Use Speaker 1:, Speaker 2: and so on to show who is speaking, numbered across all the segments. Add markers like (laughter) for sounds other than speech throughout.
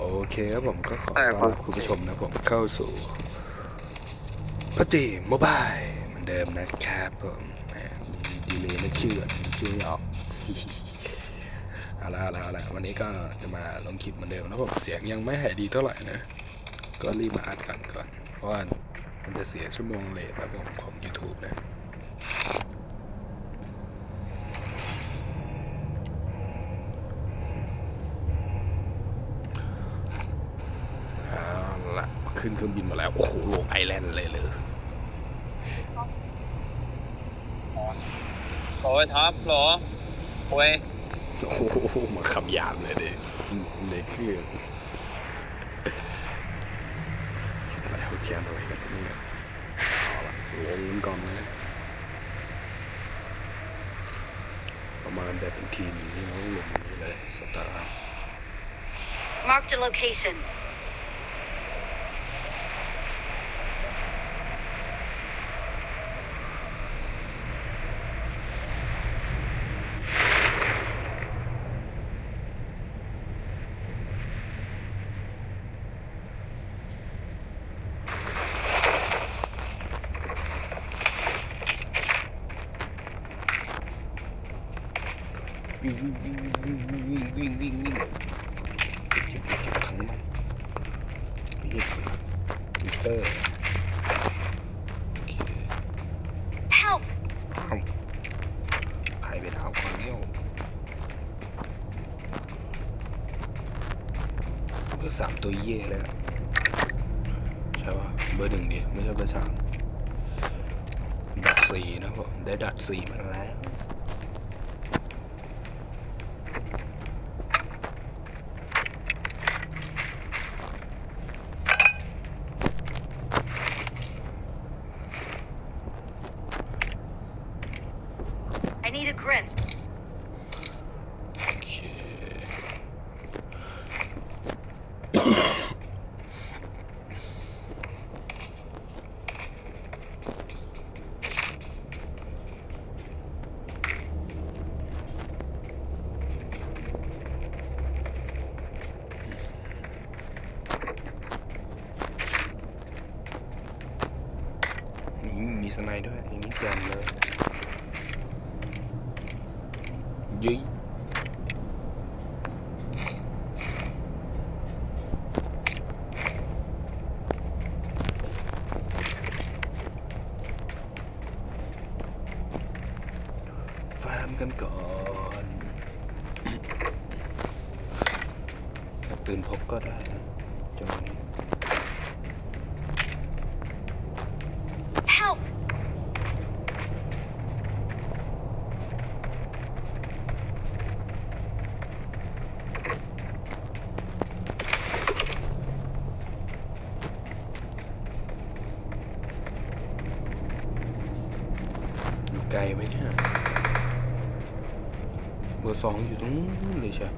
Speaker 1: โอเคครับผมก็ขอ
Speaker 2: ใช่
Speaker 1: ต้อน
Speaker 2: ครับ
Speaker 1: รับคุณผู้ชมนะผมเข้าสู่พัจีโมบายเหมือนเดิมนะครับผมแหมมีดีเลยนึกชื่อก่อนนึกชื่อไม่ออกเอาละเอาละเอาละวันนี้ก็จะมาลงคลิปเหมือนเดิมนะผมเสียงยังไม่หายดีเท่าไหร่นะ ก็รีบมาอัดกันก่อน เพราะว่ามันจะเสียชั่วโมงเลทนะผมของ YouTube นะ เอาละ ขึ้นเครื่องบินมาแล้ว โอ้โหลงไอแลนด์เลยเลย
Speaker 2: โอ้ยท็อปเหรอโอ้ย
Speaker 1: โอ้โหมาคำหยาบเลยดิในเครื่องใส่เขาแคนอะไรกันเนี่ยเอาละลงกันก่อนนะประมาณแบบเป็นทีมอย่างนี้เราลงอย่างนี้เลยสตาร์
Speaker 3: Marked a location.
Speaker 1: วิ่งวิ่งวิ่งวิ่งวิ่งวิ่งวิ่งวิ่งเก็บเก็บเก็บเก็บถังมันนี่มิเตอร์โอเค
Speaker 3: Help!
Speaker 1: อ้าวใครไปดาวคนเลี้ยวเบอร์สามตัวเย่เลยใช่ป่ะเบอร์หนึ่งดิไม่ใช่เบอร์สามดัดสี่นะผมได้ดัดสี่มาแล้ว Grin. กันก่อนถ้าตื่นพบก็ได้นะ 防御中那些。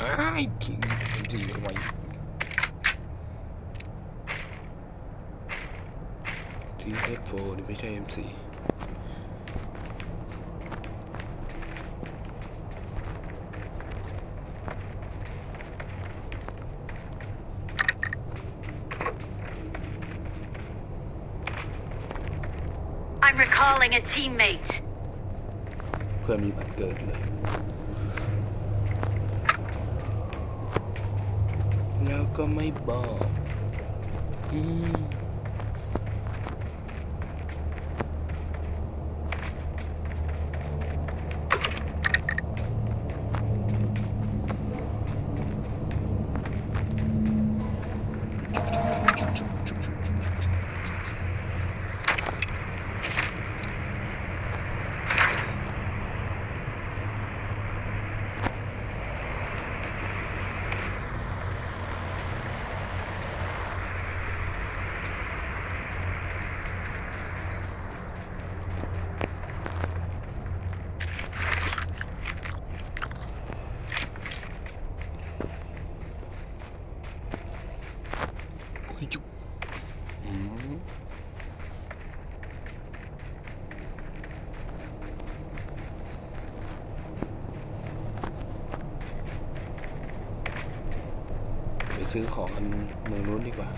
Speaker 1: I can't do your wife. Three eight four, the bit AMC.
Speaker 3: I'm recalling a teammate.
Speaker 1: fica mais bom. Hum. ซื้อของกันเมืองนู้นดีกว่า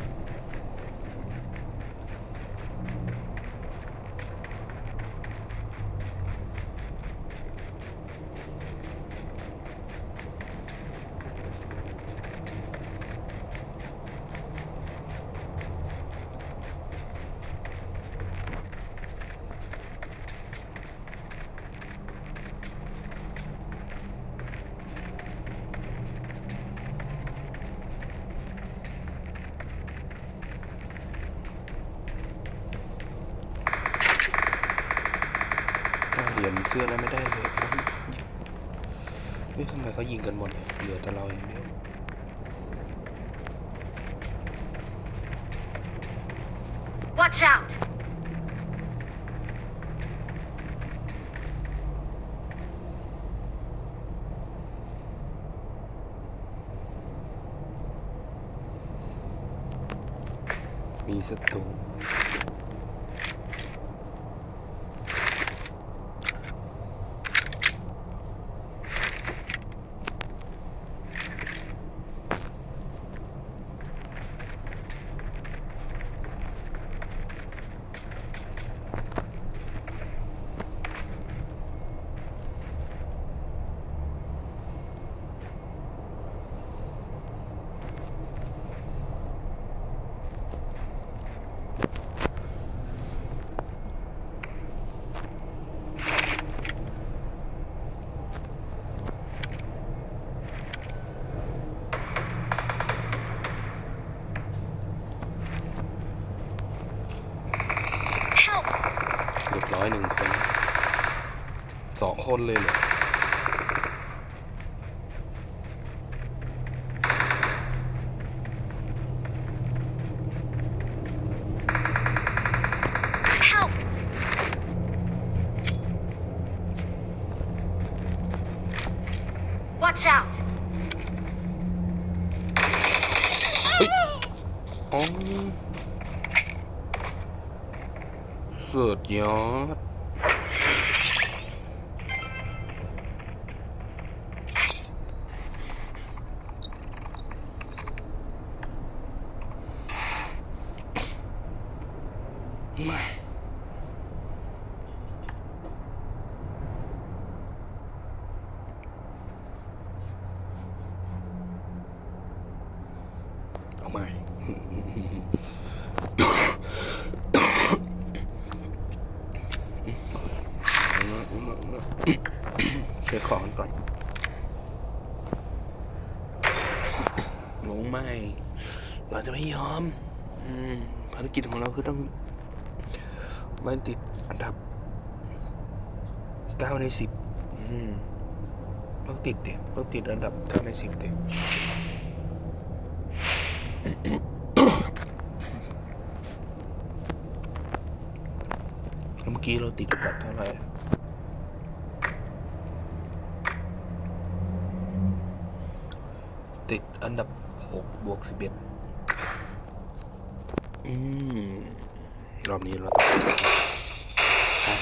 Speaker 1: เอาเหรียญเสื้ออะไรไม่ได้เลยครับเฮ้ยทำไมเขายิงกันหมดเนี่ยเหลือแต่เราอย่างเดียว
Speaker 3: Watch out!
Speaker 1: มีศัตรู
Speaker 3: Help!
Speaker 1: เรียบร้อยหนึ่งคนสอง คนเลยเหรอ
Speaker 3: Help! Watch out!
Speaker 1: อ๋อสุดยอด ใหม่ เช็คของก่อนลงไม่ เราจะไม่ยอมภารกิจของเราคือต้องไม่ติดอันดับเก้าในสิบต้องติดเด็ต้องติดอันดับเก้าในสิบเด็แล้วเมื่อ กี้เราติดอันดับเท่าไหร่ติดอันดับหกบวกสิบเอ็ดอืม รอบนี้เราต้อง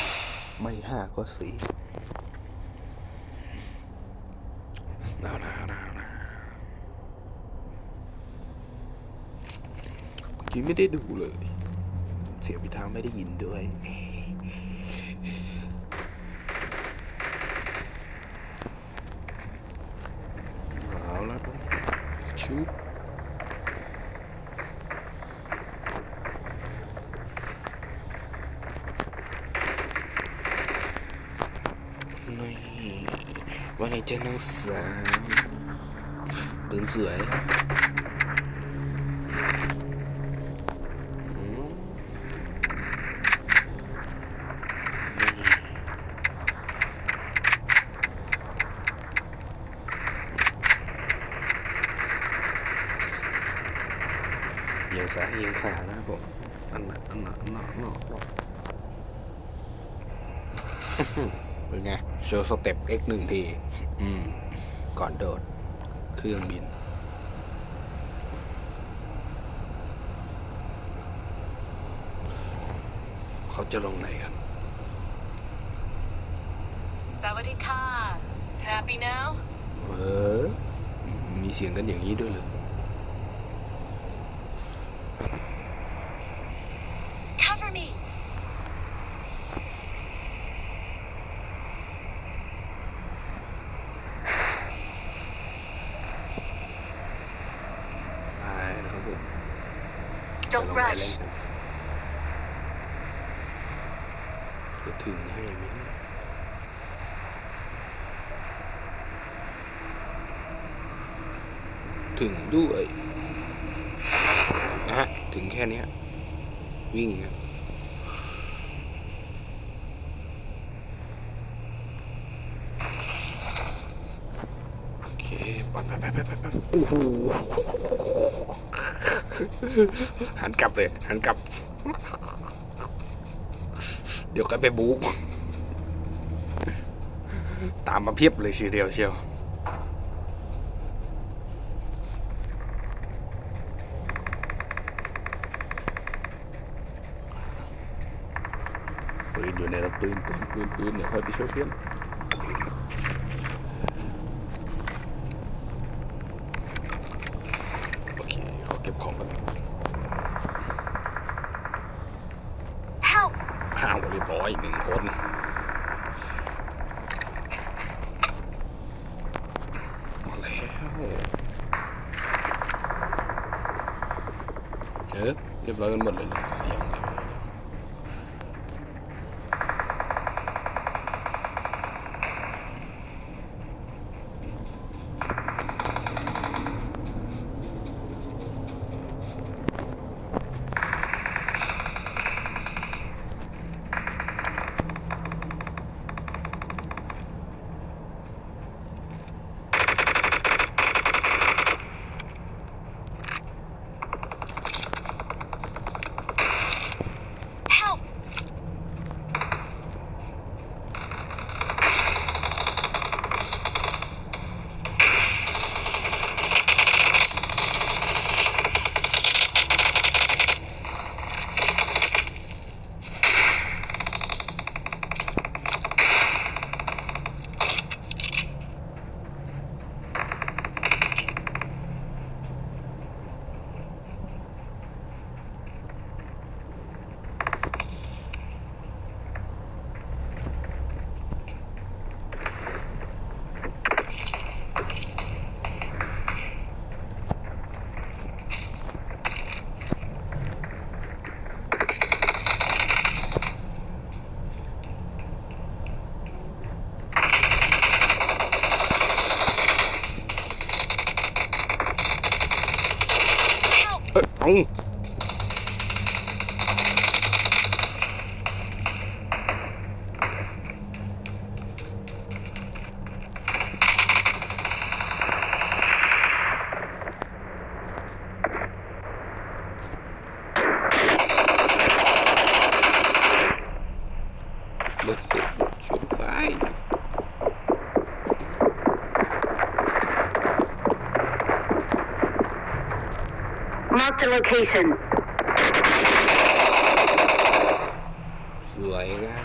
Speaker 1: ไม่ห้าก็สี่เอานะเอานะเอานะเมื่อกี้ไม่ได้ดูเลย เสียงพิธาไม่ได้ยินด้วย เอาแล้วชุบนี่ ว่าไงเจ้าน้องสาวปืนสวยอืมนี่เอียงซ้ายเอียงขวานะครับผมอันนั้นอันนั้นอันนั้นอันนั้นอันนั้นเป็นไง โชว์สเต็ป X หนึ่งทีก่อนโดด เครื่องบิน เขาจะลงไหนครับ
Speaker 4: สวัสดีค่ะ happy now
Speaker 1: เออ มีเสียงกันอย่างนี้ด้วยเลย ถึงด้วยนะฮะถึงแค่นี้วิ่งนะโอเคไปไปไปไปไปไปโอ้โหหันกลับเลยหันกลับ เดี๋ยวก็ไปบู๊ตามมาเพียบเลยทีเดียวเชียว ปืนอยู่ในระปืน ปืนปืนปืนเนี่ยค่อยไปช่วยเพื่อนโอเคขอเก็บของกัน
Speaker 3: Help.
Speaker 1: ห้าวเรียบร้อยหนึ่งคนมาแล้วเออเรียบร้อยกันหมดเลยเหรอ
Speaker 3: Mark the location.
Speaker 1: สวยครับ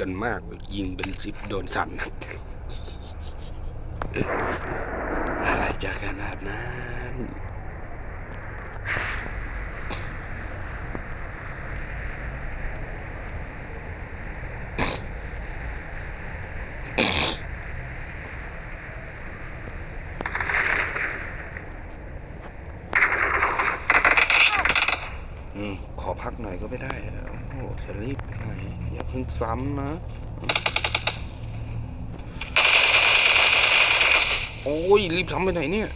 Speaker 1: กันมาก ยิงเป็นสิบโดนสั่นอะไรจะขนาดนั้นอืมขอพักหน่อยก็ไม่ได้ โอ้โหจะรีบ อย่าเพิ่งซ้ำนะ โอ้ย รีบซ้ำไปไหนเนี่ย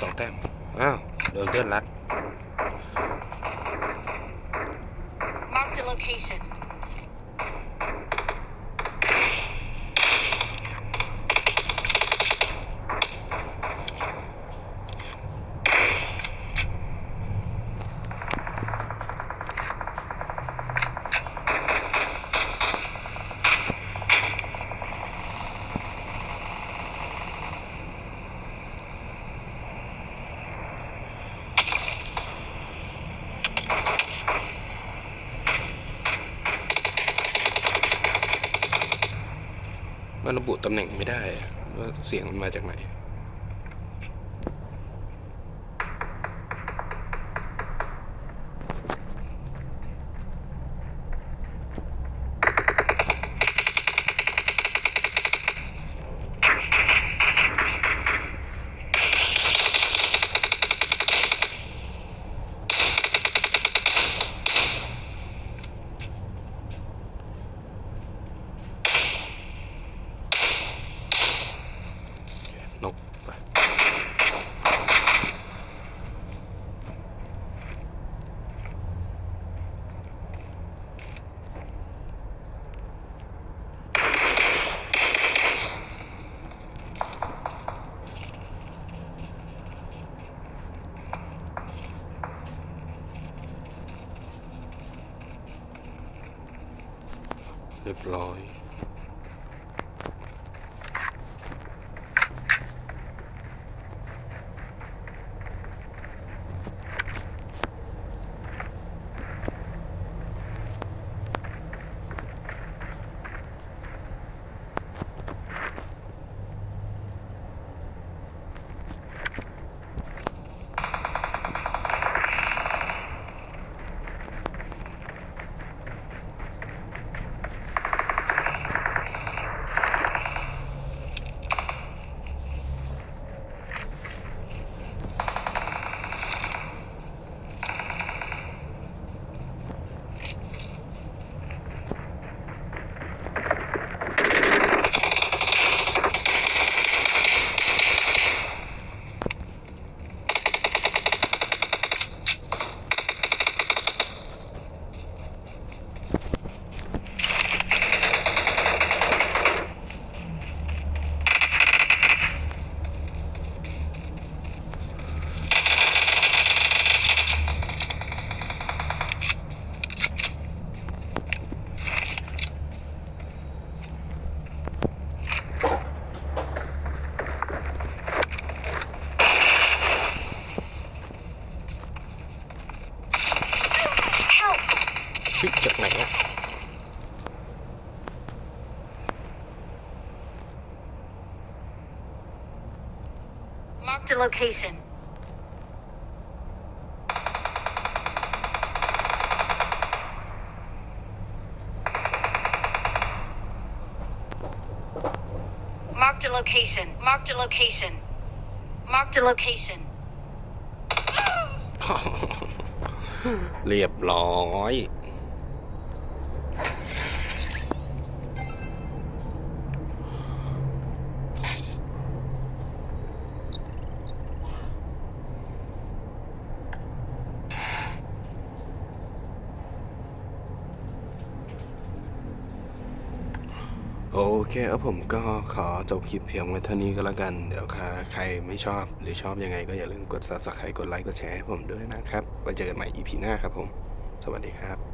Speaker 1: สองแต้มอ้าวโดนเพื่อนรัด ว่าระบุตำแหน่งไม่ได้อะว่าเสียงมันมาจากไหน รียบร้อย
Speaker 3: location. Marked a location. Marked a location. Marked a location. (laughs)
Speaker 1: เรียบร้อย เคครับผมก็ขอจบคลิปเพียงไว้เท่านี้ก็แล้วกัน เดี๋ยวใครไม่ชอบหรือชอบยังไงก็อย่าลืมกด subscribe กดไลค์กดแชร์ให้ผมด้วยนะครับ ไว้เจอกันใหม่ EP หน้าครับผม สวัสดีครับ